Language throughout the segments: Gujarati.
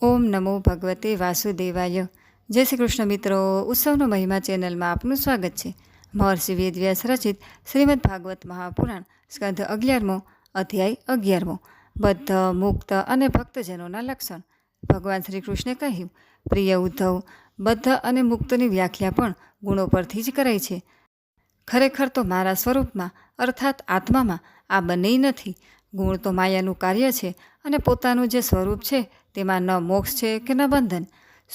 ઓમ નમો ભગવતે વાસુદેવાય. જય શ્રી કૃષ્ણ મિત્રો, ઉત્સવનો મહિમા ચેનલમાં આપનું સ્વાગત છે. મહર્ષિ વેદવ્યાસ રચિત શ્રીમદ ભાગવત મહાપુરાણ સ્કંધ અગિયારમો અધ્યાય અગિયારમો. બદ્ધ, મુક્ત અને ભક્તજનોના લક્ષણ. ભગવાન શ્રી કૃષ્ણે કહ્યું, પ્રિય ઉદ્ધવ, બદ્ધ અને મુક્તની વ્યાખ્યા પણ ગુણો પરથી જ કરાય છે. ખરેખર તો મારા સ્વરૂપમાં, અર્થાત આત્મામાં, આ બંને નથી. ગુણ તો માયાનું કાર્ય છે અને પોતાનું જે સ્વરૂપ છે, તેમાં ન મોક્ષ છે કે ન બંધન.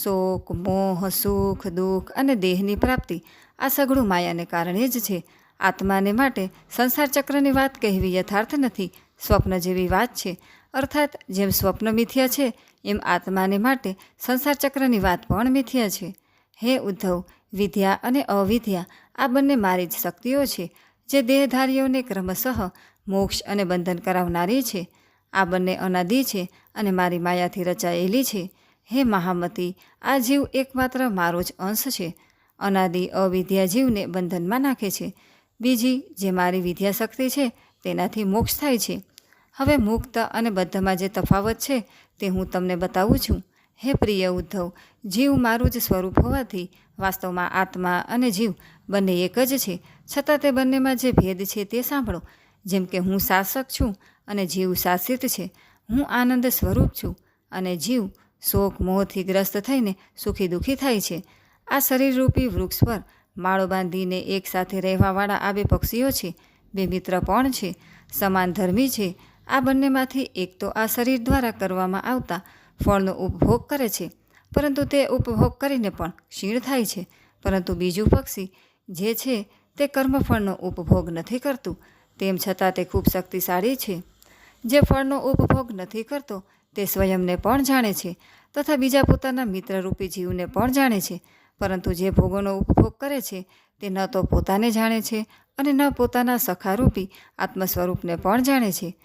શોક, મોહ, સુખ, દુઃખ અને દેહની પ્રાપ્તિ આ સઘળું માયાને કારણે જ છે. આત્માને માટે સંસાર ચક્રની વાત કહેવી યથાર્થ નથી. સ્વપ્ન જેવી વાત છે. અર્થાત, જેમ સ્વપ્ન મિથ્યા છે, એમ આત્માને માટે સંસાર ચક્રની વાત પણ મિથ્યા છે. હે ઉદ્ધવ, વિદ્યા અને અવિદ્યા આ બંને મારી જ શક્તિઓ છે, જે દેહધારીઓને ક્રમશઃ મોક્ષ અને બંધન કરાવનારી છે. આ બંને અનાદિ છે અને મારી માયાથી રચાયેલી છે. હે મહામતી, આ જીવ એકમાત્ર મારો જ અંશ છે. અનાદિ અવિદ્યા જીવને બંધનમાં નાખે છે. બીજી, જે મારી વિદ્યાશક્તિ છે, તેનાથી મોક્ષ થાય છે. હવે મુક્ત અને બદ્ધમાં જે તફાવત છે, તે હું તમને બતાવું છું. હે પ્રિય ઉદ્ધવ, જીવ મારું જ સ્વરૂપ હોવાથી વાસ્તવમાં આત્મા અને જીવ બંને એક જ છે. છતાં તે બંનેમાં જે ભેદ છે તે સાંભળો. જેમ કે હું શાસક છું અને જીવ શાસિત છે. હું આનંદ સ્વરૂપ છું અને જીવ શોક મોહથી ગ્રસ્ત થઈને સુખી દુઃખી થાય છે. આ શરીરરૂપી વૃક્ષ પર માળો બાંધીને એકસાથે રહેવાવાળા આ બે પક્ષીઓ છે. બે મિત્ર પણ છે. સમાન ધર્મી છે. આ બંનેમાંથી એક તો આ શરીર દ્વારા કરવામાં આવતા ફળનો ઉપભોગ કરે છે. પરંતુ તે ઉપભોગ કરીને પણ ક્ષીણ થાય છે. પરંતુ બીજું પક્ષી જે છે તે કર્મફળનો ઉપભોગ નથી કરતું. તેમ છતાં તે ખૂબ શક્તિશાળી છે. જે ફળનો ઉપભોગ નથી કરતો, તે સ્વયંને પણ જાણે છે તથા બીજા પોતાના મિત્રરૂપી જીવને પણ જાણે છે. પરંતુ જે ભોગોનો ઉપભોગ કરે છે, તે ન તો પોતાને જાણે છે અને ન પોતાના સખારૂપી આત્મ સ્વરૂપને પણ જાણે છે.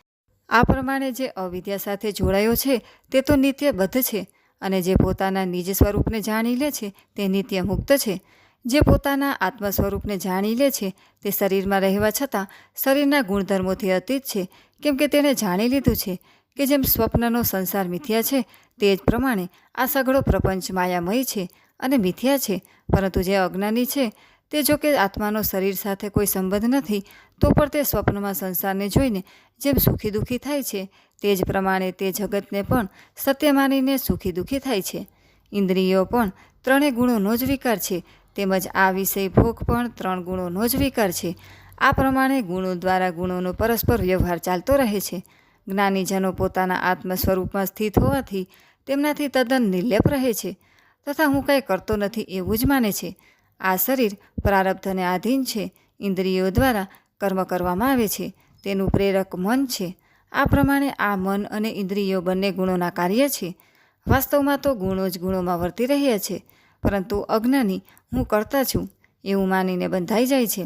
આ પ્રમાણે જે અવિદ્યા સાથે જોડાયો છે, તે તો નિત્ય બદ્ધ છે અને જે પોતાના નિજ સ્વરૂપને જાણી લે છે, તે નિત્ય મુક્ત છે. જે પોતાના આત્મ સ્વરૂપને જાણી લે છે, તે શરીરમાં રહેવા છતાં શરીરના ગુણધર્મોથી અતીત છે, કેમ કે તેણે જાણી લીધું છે કે જેમ સ્વપ્નનો સંસાર મિથ્યા છે, તે જ પ્રમાણે આ સઘળો પ્રપંચ માયામય છે અને મિથ્યા છે, પરંતુ જે અજ્ઞાની છે, તે જો કે આત્માનો શરીર સાથે કોઈ સંબંધ નથી, તો પણ તે સ્વપ્નમાં સંસારને જોઈને જેમ સુખી દુઃખી થાય છે, તે જ પ્રમાણે તે જગતને પણ સત્ય માનીને સુખી દુઃખી થાય છે. ઇન્દ્રિયો પણ ત્રણેય ગુણોનો જ વિકાર છે તેમજ આ વિષય ભોગ પણ ત્રણ ગુણોનો જ વિકાર છે. આ પ્રમાણે ગુણો દ્વારા ગુણોનો પરસ્પર વ્યવહાર ચાલતો રહે છે. જ્ઞાનીજનો પોતાના આત્મ સ્વરૂપમાં સ્થિત હોવાથી તેમનાથી તદ્દન નિર્લેપ રહે છે તથા હું કંઈ કરતો નથી એવું જ માને છે. આ શરીર પ્રારબ્ધને આધીન છે. ઇન્દ્રિયો દ્વારા કર્મ કરવામાં આવે છે. તેનું પ્રેરક મન છે. આ પ્રમાણે આ મન અને ઇન્દ્રિયો બંને ગુણોના કાર્ય છે. વાસ્તવમાં તો ગુણો જ ગુણોમાં વર્તી રહ્યા છે. પરંતુ અજ્ઞાની હું કરતા છું એવું માનીને બંધાઈ જાય છે.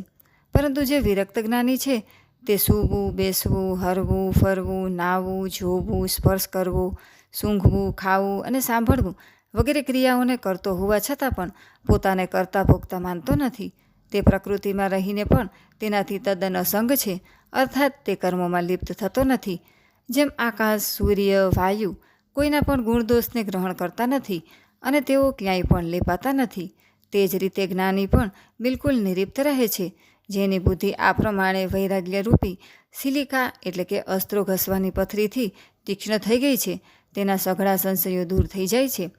પરંતુ જે વિરક્ત જ્ઞાની છે તે સૂવું, બેસવું, હરવું, ફરવું નાહવું જોવું, સ્પર્શ કરવો, સૂંઘવું, ખાવું અને સાંભળવું વગેરે ક્રિયાઓને કરતો હોવા છતાં પણ પોતાને કરતા ભોગતા માનતો નથી. તે પ્રકૃતિમાં રહીને પણ તેનાથી તદ્દન અસંગ છે. અર્થાત તે કર્મોમાં લિપ્ત થતો નથી. જેમ આકાશ, સૂર્ય, વાયુ કોઈના પણ ગુણદોષને ગ્રહણ કરતા નથી. અને તેઓ ક્યાંય પણ લેપાતા નથી. તે જ રીતે જ્ઞાની પણ બિલકુલ નિરિપ્ત રહે છે. જેની બુદ્ધિ આ પ્રમાણે વૈરાગ્ય રૂપી સિલિકા એટલે કે અસ્ત્રો ઘસવાની પથરીથી તીક્ષ્ણ થઈ ગઈ છે. તેના સઘળા સંશયો દૂર થઈ જાય છે.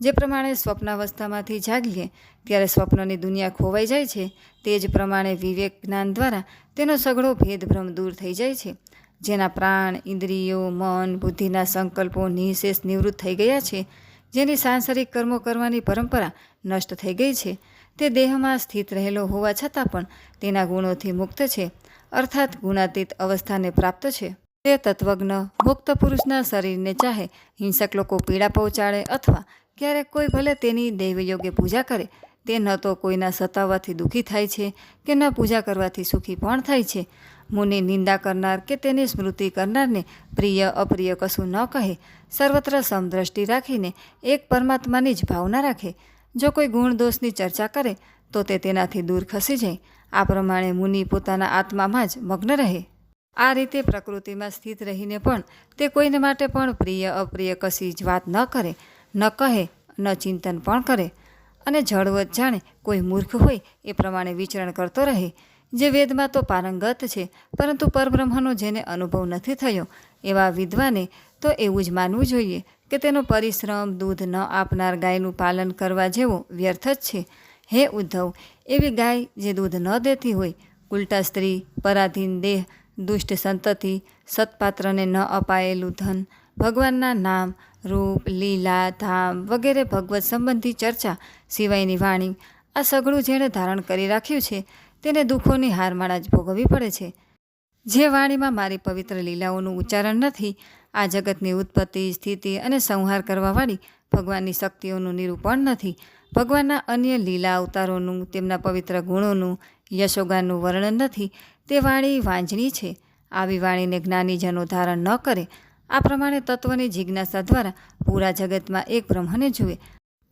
જે પ્રમાણે સ્વપ્નાવસ્થામાંથી જાગીએ, ત્યારે સ્વપ્નની દુનિયા ખોવાઈ જાય છે. તે જ પ્રમાણે વિવેક જ્ઞાન દ્વારા તેનો સઘળો ભેદભ્રમ દૂર થઈ જાય છે. જેના પ્રાણ, ઇન્દ્રિયો, મન, બુદ્ધિના સંકલ્પો નિશેષ નિવૃત્ત થઈ ગયા છે. જેની સાંસારિક કર્મો કરવાની પરંપરા નષ્ટ થઈ ગઈ છે, તે દેહમાં સ્થિત રહેલો હોવા છતાં પણ તેના ગુણોથી મુક્ત છે, અર્થાત ગુણાતીત અવસ્થાને પ્રાપ્ત છે. તે તત્વજ્ઞ મુક્ત પુરુષના શરીરને ચાહે હિંસક લોકો પીડા પહોંચાડે અથવા ક્યારેક કોઈ ભલે તેની દૈવયોગ્ય પૂજા કરે, તે ન તો કોઈના સતાવવાથી દુઃખી થાય છે કે ન પૂજા કરવાથી સુખી પણ થાય છે મુનિ નિંદા કરનાર કે તેની સ્મૃતિ કરનારને પ્રિય, અપ્રિય કશું ન કહે. સર્વત્ર સમદ્રષ્ટિ રાખીને એક પરમાત્માની જ ભાવના રાખે. જો કોઈ ગુણ દોષની ચર્ચા કરે, તો તે તેનાથી દૂર ખસી જાય. આ પ્રમાણે મુનિ પોતાના આત્મામાં જ મગ્ન રહે. આ રીતે પ્રકૃતિમાં સ્થિત રહીને પણ તે કોઈને માટે પણ પ્રિય, અપ્રિય કશી જ વાત ન કરે, ન કહે, ન ચિંતન પણ કરે. અને જળવત જાણે કોઈ મૂર્ખ હોય, એ પ્રમાણે વિચરણ કરતો રહે. જે વેદમાં તો પારંગત છે, પરંતુ પરબ્રહ્મનો જેને અનુભવ નથી થયો, એવા વિદ્વાને તો એવું જ માનવું જોઈએ કે તેનો પરિશ્રમ, દૂધ ન આપનાર ગાયનું પાલન કરવા જેવો વ્યર્થ જ છે. હે ઉદ્ધવ, એવી ગાય જે દૂધ ન દેતી હોય, ઉલટા સ્ત્રી, પરાધીન દેહ, દુષ્ટ સંતતિ, સત્પાત્રને ન અપાયેલું ધન, ભગવાનના નામ, રૂપ, લીલા, ધામ વગેરે ભગવત સંબંધી ચર્ચા સિવાયની વાણી, આ સઘળું જેણે ધારણ કરી રાખ્યું છે તેને દુઃખોની હારમાળા જ ભોગવવી પડે છે. જે વાણીમાં મારી પવિત્ર લીલાઓનું ઉચ્ચારણ નથી, આ જગતની ઉત્પત્તિ, સ્થિતિ અને સંહાર કરવાવાળી ભગવાનની શક્તિઓનું નિરૂપણ નથી. ભગવાનના અન્ય લીલા અવતારોનું, તેમના પવિત્ર ગુણોનું, યશોગાનનું વર્ણન નથી. તે વાણી વાંજણી છે. આવી વાણીને જ્ઞાનીજનો ધારણ ન કરે. આ પ્રમાણે તત્વની જિજ્ઞાસા દ્વારા પૂરા જગતમાં એક બ્રહ્મને જુએ.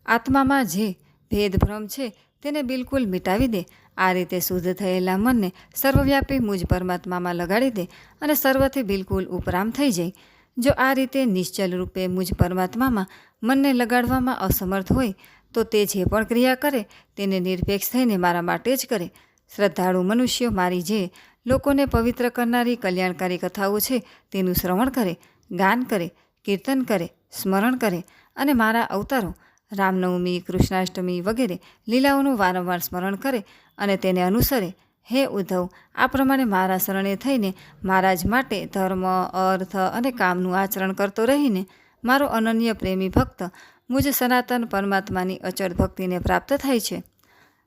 આત્મામાં જે ભેદભ્રમ છે, તેને બિલકુલ મિટાવી દે. આ રીતે શુદ્ધ થયેલા મનને સર્વવ્યાપી મુજ પરમાત્મામાં લગાડી દે અને સર્વથી બિલકુલ ઉપરામ થઈ જાય. જો આ રીતે નિશ્ચલ રૂપે મુજ પરમાત્મામાં મનને લગાડવામાં અસમર્થ હોય, તો તે જે પણ ક્રિયા કરે તેને નિરપેક્ષ થઈને મારા માટે જ કરે. શ્રદ્ધાળુ મનુષ્યો મારી જે લોકોને પવિત્ર કરનારી કલ્યાણકારી કથાઓ છે તેનું શ્રવણ કરે, ગાન કરે, કીર્તન કરે, સ્મરણ કરે અને મારા અવતારો રામનવમી, કૃષ્ણાષ્ટમી વગેરે લીલાઓનું વારંવાર સ્મરણ કરે અને તેને અનુસરે. હે ઉદ્ધવ, આ પ્રમાણે મારા શરણે થઈને મહારાજ માટે ધર્મ, અર્થ અને કામનું આચરણ કરતો રહીને મારો અનન્ય પ્રેમી ભક્ત મુજ સનાતન પરમાત્માની અચળ ભક્તિને પ્રાપ્ત થાય છે.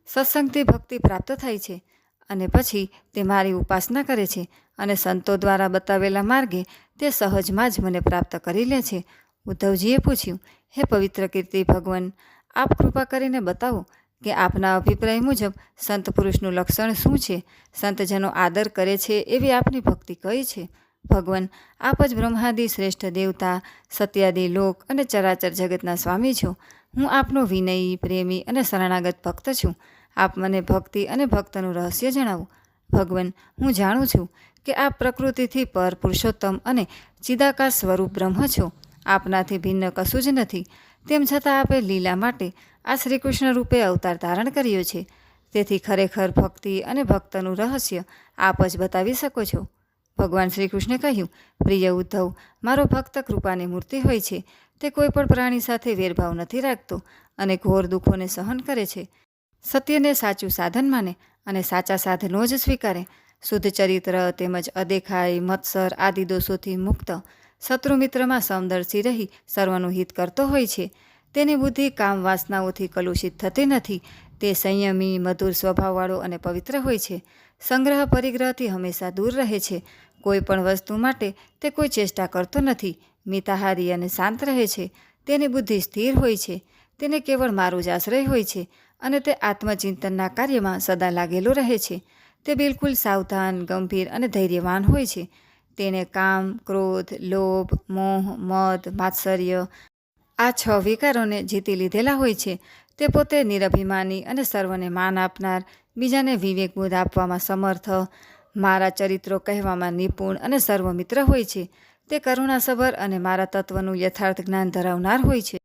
સત્સંગથી ભક્તિ પ્રાપ્ત થાય છે અને પછી તે મારી ઉપાસના કરે છે અને સંતો દ્વારા બતાવેલા માર્ગે તે સહજમાં જ મને પ્રાપ્ત કરી લે છે. ઉદ્ધવજીએ પૂછ્યું, હે પવિત્ર કીર્તિ ભગવાન, આપ કૃપા કરીને બતાવો કે આપના અભિપ્રાય મુજબ સંત પુરુષનું લક્ષણ શું છે? સંતજનો આદર કરે છે એવી આપની ભક્તિ કઈ છે? ભગવાન, આપ જ બ્રહ્માદિ શ્રેષ્ઠ દેવતા, સત્યાદિ લોક અને ચરાચર જગતના સ્વામી છો. હું આપનો વિનયી, પ્રેમી અને શરણાગત ભક્ત છું. આપ મને ભક્તિ અને ભક્તનું રહસ્ય જણાવો. ભગવાન, હું જાણું છું કે આપ પ્રકૃતિથી પર પુરુષોત્તમ અને ચિદાકાશ સ્વરૂપ બ્રહ્મ છો. આપનાથી ભિન્ન કશું જ નથી. તેમ છતાં આપે લીલા માટે આ શ્રીકૃષ્ણ રૂપે અવતાર ધારણ કર્યો છે. તેથી ખરેખર ભક્તિ અને ભક્તનું રહસ્ય આપ જ બતાવી શકો છો. ભગવાન શ્રી કૃષ્ણે કહ્યું, પ્રિય ઉદ્ધવ, મારો ભક્ત કૃપાની મૂર્તિ હોય છે. તે કોઈ પણ પ્રાણી સાથે વેરભાવ નથી રાખતો અને ઘોર દુઃખોને સહન કરે છે. સત્યને સાચું સાધન માને અને સાચા સાધનો જ સ્વીકારે. શુદ્ધ ચરિત્ર તેમજ અદેખાઈ, મત્સર આદિ દોષોથી મુક્ત શત્રુ મિત્રમાં સમદર્શી રહી સર્વનું હિત કરતો હોય છે. તેની બુદ્ધિ કામ વાસનાઓથી કલુષિત થતી નથી. તે સંયમી, મધુર સ્વભાવવાળો અને પવિત્ર હોય છે. સંગ્રહ પરિગ્રહથી હંમેશા દૂર રહે છે. કોઈ પણ વસ્તુ માટે તે કોઈ ચેષ્ટા કરતો નથી. મિતાહારી અને શાંત રહે છે. તેની બુદ્ધિ સ્થિર હોય છે. તેને કેવળ મારું જ આશ્રય હોય છે અને તે આત્મચિંતનના કાર્યમાં સદા લાગેલો રહે છે. તે બિલકુલ સાવધાન, ગંભીર અને ધૈર્યવાન હોય છે. તેને કામ, ક્રોધ, લોભ, મોહ, મદ, માત્સર્ય આ છ વિકારોને જીતી લીધેલા હોય છે. તે પોતે નિરભિમાની અને સર્વને માન આપનાર, બીજાને વિવેકબોધ આપવામાં સમર્થ, મારા ચરિત્રો કહેવામાં નિપુણ અને સર્વમિત્ર હોય છે. તે કરુણાસભર અને મારા તત્વનું યથાર્થ જ્ઞાન ધરાવનાર હોય છે.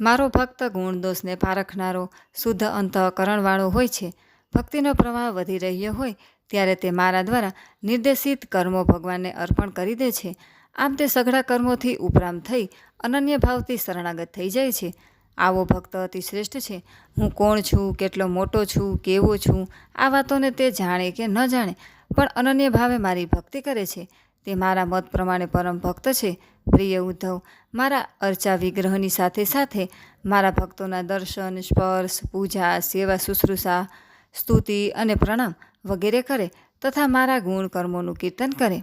મારો ભક્ત ગુણ દોષને પારખનારો, શુદ્ધ અંતઃકરણવાળો હોય છે. ભક્તિનો પ્રવાહ વધી રહ્યો હોય ત્યારે તે મારા દ્વારા નિર્દેશિત કર્મો ભગવાનને અર્પણ કરી દે છે. આમ તે સઘળા કર્મોથી ઉપરામ થઈ અનન્ય ભાવથી શરણાગત થઈ જાય છે. આવો ભક્ત અતિ શ્રેષ્ઠ છે. હું કોણ છું, કેટલો મોટો છું, કેવો છું, આ વાતોને તે જાણે કે ન જાણે, પણ અનન્ય ભાવે મારી ભક્તિ કરે છે. તે મારા મત પ્રમાણે પરમ ભક્ત છે. પ્રિય ઉદ્ધવ, મારા અર્ચા વિગ્રહની સાથે સાથે મારા ભક્તોના દર્શન, સ્પર્શ, પૂજા, સેવા, શુશ્રૂષા, સ્તુતિ અને પ્રણામ વગેરે કરે તથા મારા ગુણ કર્મોનું કીર્તન કરે.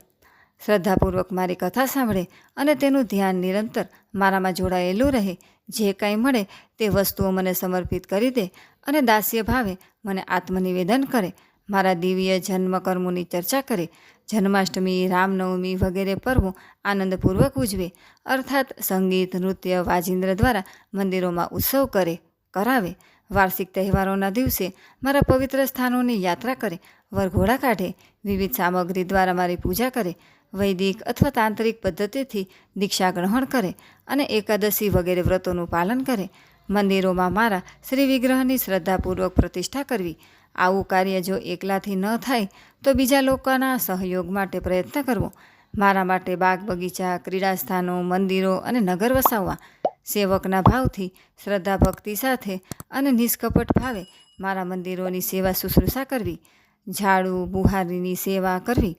શ્રદ્ધાપૂર્વક મારી કથા સાંભળે અને તેનું ધ્યાન નિરંતર મારામાં જોડાયેલું રહે. જે કાંઈ મળે તે વસ્તુઓ મને સમર્પિત કરી દે અને દાસ્ય ભાવે મને આત્મનિવેદન કરે. મારા દિવ્ય જન્મ કર્મોની ચર્ચા કરે. જન્માષ્ટમી, રામનવમી વગેરે પર્વો આનંદપૂર્વક ઉજવે. અર્થાત સંગીત, નૃત્ય, વાજિંદ્ર દ્વારા મંદિરોમાં ઉત્સવ કરે, કરાવે. વાર્ષિક તહેવારોના દિવસે મારા પવિત્ર સ્થાનોની યાત્રા કરે, વરઘોડા કાઢે, વિવિધ સામગ્રી દ્વારા મારી પૂજા કરે, વૈદિક અથવા તાંત્રિક પદ્ધતિથી દીક્ષા ગ્રહણ કરે અને એકાદશી વગેરે વ્રતોનું પાલન કરે. મંદિરોમાં મારા શ્રી વિગ્રહની શ્રદ્ધાપૂર્વક પ્રતિષ્ઠા કરવી. આવું કાર્ય જો એકલાથી ન થાય, તો બીજા લોકોના સહયોગ માટે પ્રયત્ન કરવો. મારા માટે બાગ બગીચા ક્રીડા સ્થાનો મંદિરો અને નગર વસાવવા સેવકના ભાવથી શ્રદ્ધા ભક્તિ સાથે અને નિષ્કપટ ભાવે મારા મંદિરોની સેવા શુશ્રૂષા કરવી, ઝાડુ, બુહારીની સેવા કરવી,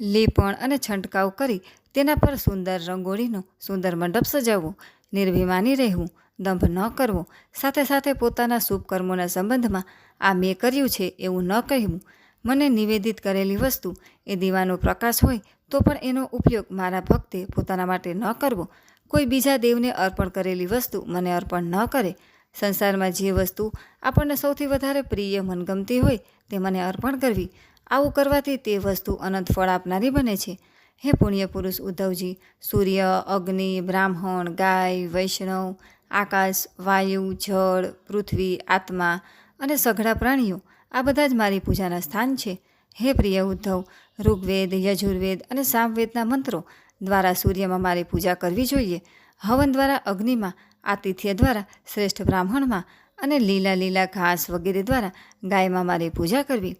લેપણ અને છંટકાવ કરી તેના પર સુંદર રંગોળીનો સુંદર મંડપ સજાવવો નિર્ભિમાની રહેવું, દંભ ન કરવો, સાથે સાથે પોતાના શુભ કર્મોના સંબંધમાં આ મેં કર્યું છે એવું ન કહેવું. મને નિવેદિત કરેલી વસ્તુ, એ દીવાનો પ્રકાશ હોય તો પણ એનો ઉપયોગ મારા ભક્તે પોતાના માટે ન કરવો કોઈ બીજા દેવને અર્પણ કરેલી વસ્તુ મને અર્પણ ન કરે. સંસારમાં જે વસ્તુ આપણને સૌથી વધારે પ્રિય મનગમતી હોય તે મને અર્પણ કરવી. આવું કરવાથી તે વસ્તુ અનંત ફળ આપનારી બને છે. હે પુણ્ય પુરુષ ઉદ્ધવજી, સૂર્ય, અગ્નિ, બ્રાહ્મણ, ગાય, વૈષ્ણવ, આકાશ, વાયુ, જળ, પૃથ્વી, આત્મા અને સઘળા પ્રાણીઓ, આ બધા જ મારી પૂજાના સ્થાન છે. હે પ્રિય ઉદ્ધવ, ઋગ્વેદ, યજુર્વેદ અને સામવેદના મંત્રો દ્વારા સૂર્યમાં મારી પૂજા કરવી જોઈએ. હવન દ્વારા અગ્નિમાં, આતિથ્ય દ્વારા, શ્રેષ્ઠ બ્રાહ્મણમાં અને લીલા લીલા ઘાસ વગેરે દ્વારા ગાયમાં મારી પૂજા કરવી.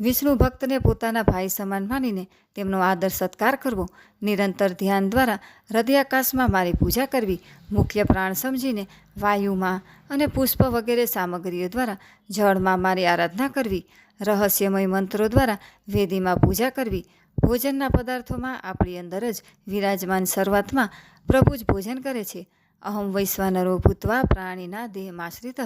વિષ્ણુ ભક્તને પોતાના ભાઈ સમાન માનીને તેમનો આદર સત્કાર કરવો. નિરંતર ધ્યાન દ્વારા હૃદયાકાશમાં મારી પૂજા કરવી. મુખ્ય પ્રાણ સમજીને વાયુમાં અને પુષ્પ વગેરે સામગ્રીઓ દ્વારા જળમાં મારી આરાધના કરવી. રહસ્યમય મંત્રો દ્વારા વેદીમાં પૂજા કરવી. ભોજનના પદાર્થોમાં આપણી અંદર જ વિરાજમાન શરૂઆતમાં પ્રભુ જ ભોજન કરે છે. અહમ વૈશ્વાનરો ભૂતવા પ્રાણીના દેહમાશ્રિત.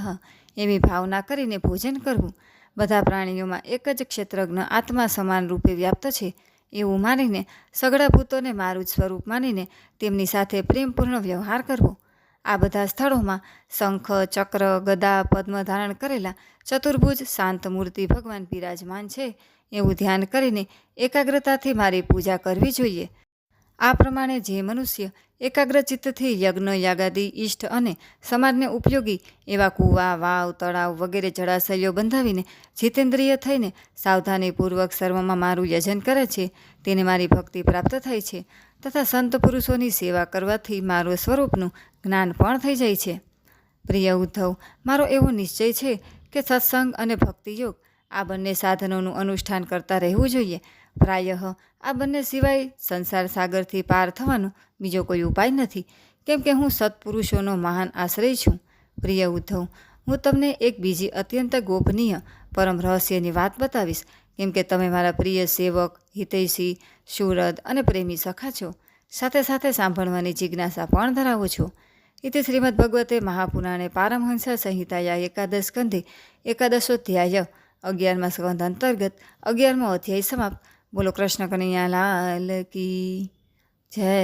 એવી ભાવના કરીને ભોજન કરવું. બધા પ્રાણીઓમાં એક જ ક્ષેત્રજ્ઞ આત્મા સમાન રૂપે વ્યાપ્ત છે. એવું માનીને સગળા ભૂતોને મારું જ સ્વરૂપ માનીને તેમની સાથે પ્રેમપૂર્ણ વ્યવહાર કરવો. આ બધા સ્થળોમાં શંખ, ચક્ર, ગદા, પદ્મ ધારણ કરેલા ચતુર્ભુજ, શાંત મૂર્તિ ભગવાન બિરાજમાન છે. એવું ધ્યાન કરીને એકાગ્રતાથી મારી પૂજા કરવી જોઈએ. આ પ્રમાણે જે મનુષ્ય એકાગ્રચિત્તથી યજ્ઞ, યાગાદી, ઈષ્ટ અને સમાજને ઉપયોગી એવા કૂવા, વાવ, તળાવ વગેરે જળાશયો બંધાવીને જીતેન્દ્રિય થઈને સાવધાનીપૂર્વક સર્વમાં મારું યજન કરે છે, તેને મારી ભક્તિ પ્રાપ્ત થાય છે તથા સંત પુરુષોની સેવા કરવાથી મારું સ્વરૂપનું જ્ઞાન પણ થઈ જાય છે. પ્રિય ઉદ્ધવ, મારો એવો નિશ્ચય છે કે સત્સંગ અને ભક્તિયોગ આ બંને સાધનોનું અનુષ્ઠાન કરતા રહેવું જોઈએ. પ્રાયઃ આ બંને સિવાય સંસાર સાગરથી પાર થવાનો બીજો કોઈ ઉપાય નથી. કેમ કે હું સત્પુરુષોનો મહાન આશ્રય છું. પ્રિય ઉદ્ધવ, હું તમને એક બીજી અત્યંત ગોપનીય, પરમ રહસ્યની વાત બતાવીશ. કેમ કે તમે મારા પ્રિય સેવક, હિતૈષી શુરદ અને પ્રેમી સખા છો. સાથે સાથે સાંભળવાની જિજ્ઞાસા પણ ધરાવો છો. ઇતિ શ્રીમદ ભગવતે મહાપુરાણે પારમહંસ સંહિતાયા એકાદશ કંધે, એકાદશોધ્યાય અગિયારમા સ્કંધ અંતર્ગત અગિયારમો અધ્યાય સમાપ્ત બોલો કૃષ્ણ કનૈયા લાલ કી જય